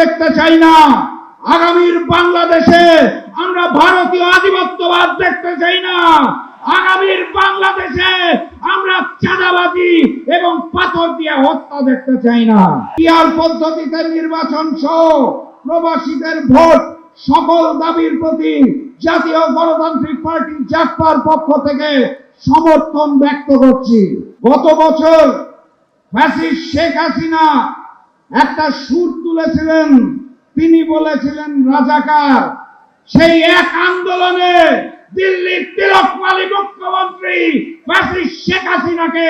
দেখতে চাই না। আগামীর বাংলাদেশে আমরা ভারতীয় আধিপত্যবাদ দেখতে চাই না। আগামীর বাংলাদেশে আমরা চাঁদাবাজি এবং পাথর দিয়ে হত্যা দেখতে চাই না। পিয়ার পদ্ধতিতে নির্বাচন সহ প্রবাসীদের ভোট সকল দাবির প্রতি জাতীয় গণতান্ত্রিক পার্টি জাকপার পক্ষ থেকে সমর্থন ব্যক্ত করছি। গত বছর ফ্যাসিস্ট শেখ হাসিনা একটা সুর তুলেছিলেন, তিনি বলেছিলেন, রাজাকার, সেই এক আন্দোলনে দিল্লির তিলকমালী মুখ্যমন্ত্রী ফ্যাসিস্ট শেখ হাসিনাকে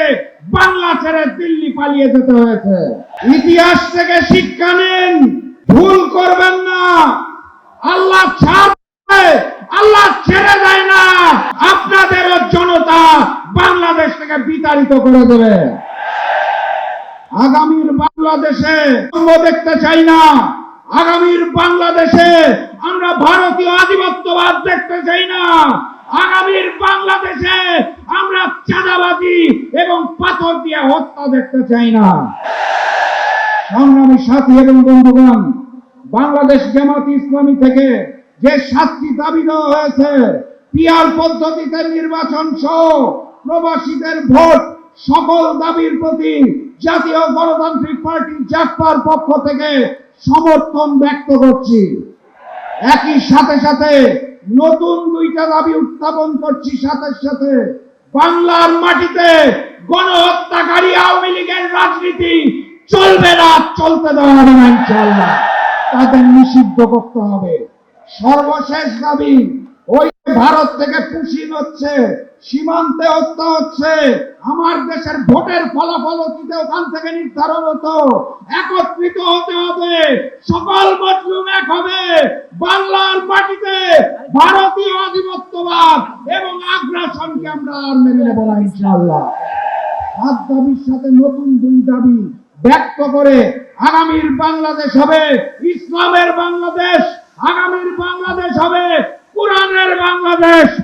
বাংলা ছেড়ে দিল্লি পালিয়ে যেতে হয়েছে। ইতিহাস থেকে শিক্ষা নিন, ভুল করবেন না। আল্লাহ আল্লাহ ছেড়ে যায় না। আপনাদেরও জনতা বাংলাদেশ থেকে বিতাড়িত করে দেবে। আগামীর বাংলাদেশে দেখতে চাই না। আগামীর বাংলাদেশে আমরা ভারতীয় আধিপত্যবাদ দেখতে চাই না। আগামীর বাংলাদেশে আমরা চাঁদাবাজি এবং পাথর দিয়ে হত্যা দেখতে চাই না। সংগ্রামী সাথী এবং বন্ধুগণ, বাংলাদেশ জামাত ইসলামী থেকে যে সাতটি দাবি দেওয়া হয়েছে, পিয়ার পদ্ধতিতে নির্বাচন সহ প্রবাসীদের ভোট, সকল দাবির প্রতি জাতীয় গণতান্ত্রিক পার্টি জাকপার পক্ষ থেকে সমর্থন ব্যক্ত করছি। একই সাথে সাথে নতুন দুইটা দাবি উত্থাপন করছি, সাথে সাথে বাংলার মাটিতে গণহত্যাকারী আওয়ামী লীগের রাজনীতি চলবে না, চলতে দেওয়া হবে না তাদের নিষিদ্ধ করতে হবে। সর্বশেষ দাবি, ওই ভারত থেকে পুষিন হচ্ছে সীমান্তে হত্যা হচ্ছে। আমার দেশের ভোটের ফলাফল অতীতে ওখান থেকে নির্ধারণ হতো। একত্রিত হতে হবে। সকল মজলুম এক হবে। বাংলার মাটিতে ভারতীয় আধিপত্যবাদ এবং আগ্রাসনকে আমরা আর মেনে নেব না, ইনশাআল্লাহ। সাত দাবির সাথে নতুন দুই দাবি ব্যক্ত করে আগামীর বাংলাদেশ হবে ইসলামের বাংলাদেশ, আগামীর বাংলাদেশ হবে কোরআনের বাংলাদেশ।